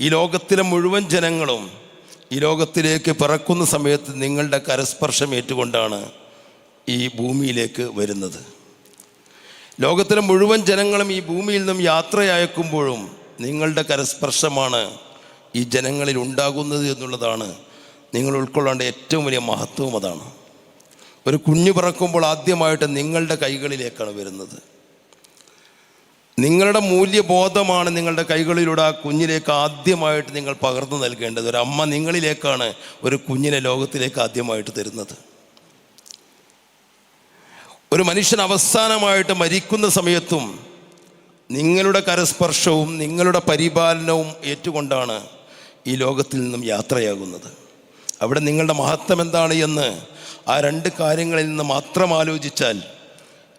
ഈ ലോകത്തിലെ മുഴുവൻ ജനങ്ങളും ഈ ലോകത്തിലേക്ക് പിറക്കുന്ന സമയത്ത് നിങ്ങളുടെ കരസ്പർശം ഏറ്റുകൊണ്ടാണ് ഈ ഭൂമിയിലേക്ക് വരുന്നത്. ലോകത്തിലെ മുഴുവൻ ജനങ്ങളും ഈ ഭൂമിയിൽ നിന്നും യാത്രയക്കുമ്പോഴും നിങ്ങളുടെ കരസ്പർശമാണ് ഈ ജനങ്ങളിൽ ഉണ്ടാകുന്നത് എന്നുള്ളതാണ് നിങ്ങൾ ഉൾക്കൊള്ളേണ്ട ഏറ്റവും വലിയ മഹത്വം അതാണ്. ഒരു കുഞ്ഞു പിറക്കുമ്പോൾ ആദ്യമായിട്ട് നിങ്ങളുടെ കൈകളിലേക്കാണ് വരുന്നത്. നിങ്ങളുടെ മൂല്യബോധമാണ് നിങ്ങളുടെ കൈകളിലൂടെ ആ കുഞ്ഞിലേക്ക് ആദ്യമായിട്ട് നിങ്ങൾ പകർന്നു നൽകേണ്ടത്. ഒരു അമ്മ നിങ്ങളിലേക്കാണ് ഒരു കുഞ്ഞിനെ ലോകത്തിലേക്ക് ആദ്യമായിട്ട് തരുന്നത്. ഒരു മനുഷ്യൻ അവസാനമായിട്ട് മരിക്കുന്ന സമയത്തും നിങ്ങളുടെ കരസ്പർശവും നിങ്ങളുടെ പരിപാലനവും ഏറ്റുകൊണ്ടാണ് ഈ ലോകത്തിൽ നിന്നും യാത്രയാകുന്നത്. അവിടെ നിങ്ങളുടെ മഹത്വം എന്താണ് എന്ന് ആ രണ്ട് കാര്യങ്ങളിൽ നിന്ന് മാത്രം ആലോചിച്ചാൽ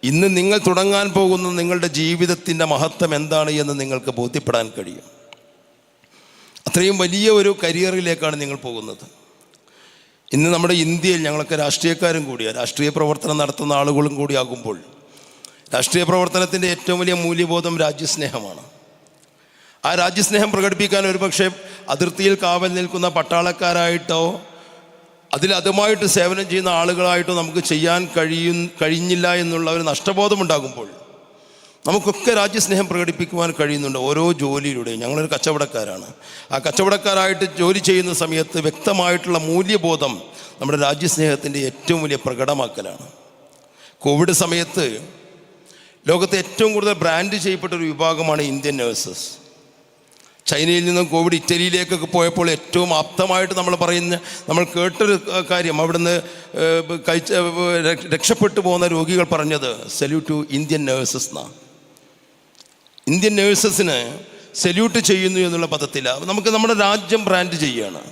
ഇന്ന് നിങ്ങൾ തുടങ്ങാൻ പോകുന്ന നിങ്ങളുടെ ജീവിതത്തിന്റെ മഹത്വം എന്താണ് എന്ന് നിങ്ങൾക്ക് ബോധ്യപ്പെടാൻ കഴിയും. അത്രയും വലിയ ഒരു കരിയറിലേക്കാണ് നിങ്ങൾ പോകുന്നത്. ഇന്ന് നമ്മുടെ ഇന്ത്യയിൽ ഞങ്ങളൊക്കെ രാഷ്ട്രീയക്കാരും കൂടിയാണ് രാഷ്ട്രീയ പ്രവർത്തനം നടത്തുന്ന ആളുകളും കൂടിയാകുമ്പോൾ രാഷ്ട്രീയ പ്രവർത്തനത്തിന്റെ ഏറ്റവും വലിയ മൂല്യബോധം രാജ്യസ്നേഹമാണ്. ആ രാജ്യസ്നേഹം പ്രകടിപ്പിക്കാൻ ഒരുപക്ഷെ അതിർത്തിയിൽ കാവൽ നിൽക്കുന്ന പട്ടാളക്കാരായിട്ടോ അതിൽ അതുമായിട്ട് സേവനം ചെയ്യുന്ന ആളുകളായിട്ട് നമുക്ക് ചെയ്യാൻ കഴിയും കഴിഞ്ഞില്ല എന്നുള്ള ഒരു നഷ്ടബോധമുണ്ടാകുമ്പോൾ നമുക്കൊക്കെ രാജ്യസ്നേഹം പ്രകടിപ്പിക്കുവാൻ കഴിയുന്നുണ്ട് ഓരോ ജോലിയിലൂടെയും. ഞങ്ങളൊരു കച്ചവടക്കാരാണ്. ആ കച്ചവടക്കാരായിട്ട് ജോലി ചെയ്യുന്ന സമയത്ത് വ്യക്തമായിട്ടുള്ള മൂല്യബോധം നമ്മുടെ രാജ്യസ്നേഹത്തിന്റെ ഏറ്റവും വലിയ പ്രകടമാക്കലാണ്. കോവിഡ് സമയത്ത് ലോകത്തെ ഏറ്റവും കൂടുതൽ ബ്രാൻഡ് ചെയ്യപ്പെട്ട ഒരു വിഭാഗമാണ് ഇന്ത്യൻ നേഴ്സസ്. ചൈനയിൽ നിന്നും കോവിഡ് ഇറ്റലിയിലേക്കൊക്കെ പോയപ്പോൾ ഏറ്റവും ആപ്തമായിട്ട് നമ്മൾ പറയുന്ന നമ്മൾ കേട്ടൊരു കാര്യം. അവിടുന്ന് കഴിച്ച രക്ഷപ്പെട്ടു പോകുന്ന രോഗികൾ പറഞ്ഞത് സല്യൂട്ട് ടു ഇന്ത്യൻ നേഴ്സസ് എന്നാണ് ഇന്ത്യൻ നേഴ്സസിന് സല്യൂട്ട് ചെയ്യുന്നു എന്നുള്ള പദത്തിൽ നമുക്ക് നമ്മുടെ രാജ്യം ബ്രാൻഡ് ചെയ്യുകയാണ്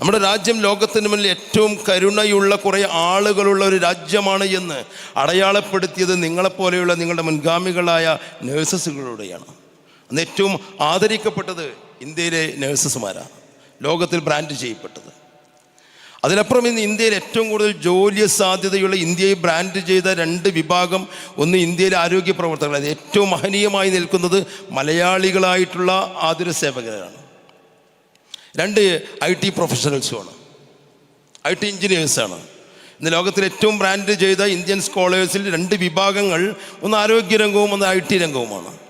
നമ്മുടെ രാജ്യം ലോകത്തിന് മുന്നിൽ ഏറ്റവും കരുണയുള്ള കുറേ ആളുകളുള്ള ഒരു രാജ്യമാണ് എന്ന് അടയാളപ്പെടുത്തിയത് നിങ്ങളെപ്പോലെയുള്ള നിങ്ങളുടെ മുൻഗാമികളായ നേഴ്സസുകളുടെയാണ് അന്ന് ഏറ്റവും ആദരിക്കപ്പെട്ടത് ഇന്ത്യയിലെ നഴ്സസ്മാരാണ് ലോകത്തിൽ ബ്രാൻഡ് ചെയ്യപ്പെട്ടത്. അതിനപ്പുറം ഇന്ന് ഇന്ത്യയിൽ ഏറ്റവും കൂടുതൽ ജോലി സാധ്യതയുള്ള ഇന്ത്യയെ ബ്രാൻഡ് ചെയ്ത രണ്ട് വിഭാഗം ഒന്ന് ഇന്ത്യയിലെ ആരോഗ്യ പ്രവർത്തകർ അത് ഏറ്റവും മഹനീയമായി നിൽക്കുന്നത് മലയാളികളായിട്ടുള്ള ആതുര സേവകരാണ്. രണ്ട് ഐ ടി പ്രൊഫഷണൽസുമാണ് ഐ ടി എഞ്ചിനീയേഴ്സാണ് ഇന്ന് ലോകത്തിൽ ഏറ്റവും ബ്രാൻഡ് ചെയ്ത ഇന്ത്യൻ സ്കോളേഴ്സിൽ രണ്ട് വിഭാഗങ്ങൾ ഒന്ന് ആരോഗ്യ രംഗവും ഒന്ന് ഐ ടി രംഗവുമാണ്.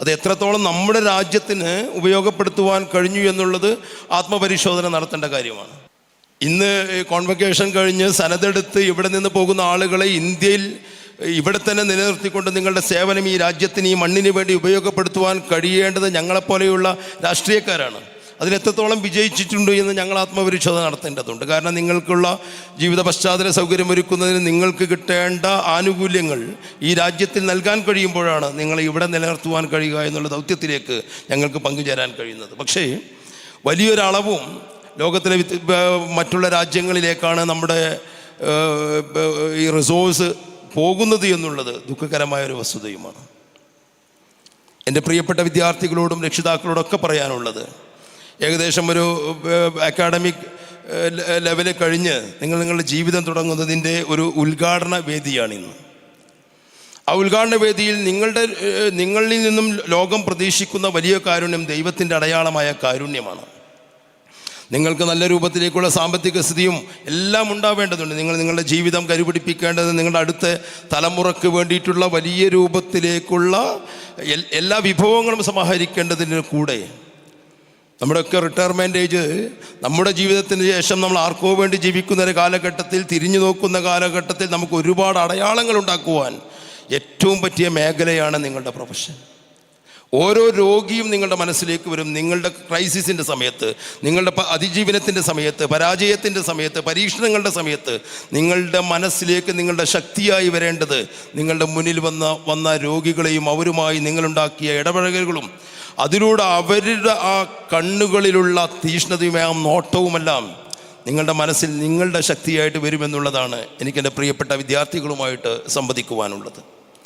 അത് എത്രത്തോളം നമ്മുടെ രാജ്യത്തിന് ഉപയോഗപ്പെടുത്തുവാൻ കഴിഞ്ഞു എന്നുള്ളത് ആത്മപരിശോധന നടത്തേണ്ട കാര്യമാണ്. ഇന്ന് കോൺവക്കേഷൻ കഴിഞ്ഞ് സനതെടുത്ത് ഇവിടെ നിന്ന് പോകുന്ന ആളുകളെ ഇന്ത്യയിൽ ഇവിടെ തന്നെ നിലനിർത്തിക്കൊണ്ട് നിങ്ങളുടെ സേവനം ഈ രാജ്യത്തിന് ഈ മണ്ണിന് വേണ്ടി ഉപയോഗപ്പെടുത്തുവാൻ കഴിയേണ്ടത് ഞങ്ങളെപ്പോലെയുള്ള രാഷ്ട്രീയക്കാരാണ്. അതിലെത്രത്തോളം വിജയിച്ചിട്ടുണ്ട് എന്ന് ഞങ്ങൾ ആത്മപരിശോധന നടത്തേണ്ടതുണ്ട്. കാരണം നിങ്ങൾക്കുള്ള ജീവിത പശ്ചാത്തല സൗകര്യം ഒരുക്കുന്നതിന് നിങ്ങൾക്ക് കിട്ടേണ്ട ആനുകൂല്യങ്ങൾ ഈ രാജ്യത്തിൽ നൽകാൻ കഴിയുമ്പോഴാണ് നിങ്ങളെ ഇവിടെ നിലനിർത്തുവാൻ കഴിയുക എന്നുള്ള ദൗത്യത്തിലേക്ക് ഞങ്ങൾക്ക് പങ്കുചേരാൻ കഴിയുന്നത്. പക്ഷേ വലിയൊരളവും ലോകത്തിലെ മറ്റുള്ള രാജ്യങ്ങളിലേക്കാണ് നമ്മുടെ ഈ റിസോഴ്സ് പോകുന്നത് എന്നുള്ളത് ദുഃഖകരമായ ഒരു വസ്തുതയുമാണ്. എന്റെ പ്രിയപ്പെട്ട വിദ്യാർത്ഥികളോടും രക്ഷിതാക്കളോടൊക്കെ പറയാനുള്ളത് ഏകദേശം ഒരു അക്കാഡമിക് ലെവൽ കഴിഞ്ഞ് നിങ്ങൾ നിങ്ങളുടെ ജീവിതം തുടങ്ങുന്നതിന്റെ ഒരു ഉദ്ഘാടന വേദിയാണിന്ന് ആ ഉദ്ഘാടന വേദിയിൽ നിങ്ങളുടെ നിങ്ങളിൽ നിന്നും ലോകം പ്രതീക്ഷിക്കുന്ന വലിയ കാരുണ്യം ദൈവത്തിന്റെ അടയാളമായ കാരുണ്യമാണ്. നിങ്ങൾക്ക് നല്ല രൂപത്തിലേക്കുള്ള സാമ്പത്തിക സ്ഥിതിയും എല്ലാം ഉണ്ടാവേണ്ടതുണ്ട്. നിങ്ങൾ നിങ്ങളുടെ ജീവിതം കരുപിടിപ്പിക്കേണ്ടത് നിങ്ങളുടെ അടുത്ത തലമുറയ്ക്ക് വേണ്ടിയിട്ടുള്ള വലിയ രൂപത്തിലേക്കുള്ള എല്ലാ വിഭവങ്ങളും സമാഹരിക്കേണ്ടതിന് കൂടെ നമ്മുടെയൊക്കെ റിട്ടയർമെന്റ് ഏജ് നമ്മുടെ ജീവിതത്തിന് ശേഷം നമ്മൾ ആർക്കോ വേണ്ടി ജീവിക്കുന്ന ഒരു കാലഘട്ടത്തിൽ തിരിഞ്ഞു നോക്കുന്ന കാലഘട്ടത്തിൽ നമുക്ക് ഒരുപാട് അടയാളങ്ങൾ ഉണ്ടാക്കുവാൻ ഏറ്റവും പറ്റിയ മേഖലയാണ് നിങ്ങളുടെ പ്രൊഫഷൻ ഓരോ രോഗിയും നിങ്ങളുടെ മനസ്സിലേക്ക് വരും. നിങ്ങളുടെ ക്രൈസിസിന്റെ സമയത്ത് നിങ്ങളുടെ അതിജീവനത്തിന്റെ സമയത്ത് പരാജയത്തിന്റെ സമയത്ത് പരീക്ഷണങ്ങളുടെ സമയത്ത് നിങ്ങളുടെ മനസ്സിലേക്ക് നിങ്ങളുടെ ശക്തിയായി വരേണ്ടത് നിങ്ങളുടെ മുന്നിൽ വന്ന വന്ന രോഗികളെയും അവരുമായി നിങ്ങളുണ്ടാക്കിയ ഇടപഴകലുകളും അതിലൂടെ അവരുടെ ആ കണ്ണുകളിലുള്ള തീഷ്ണതയും ആ നോട്ടവുമെല്ലാം നിങ്ങളുടെ മനസ്സിൽ നിങ്ങളുടെ ശക്തിയായിട്ട് വരുമെന്നുള്ളതാണ് എനിക്കെന്റെ പ്രിയപ്പെട്ട വിദ്യാർത്ഥികളുമായിട്ട് സംവദിക്കുവാനുള്ളത്.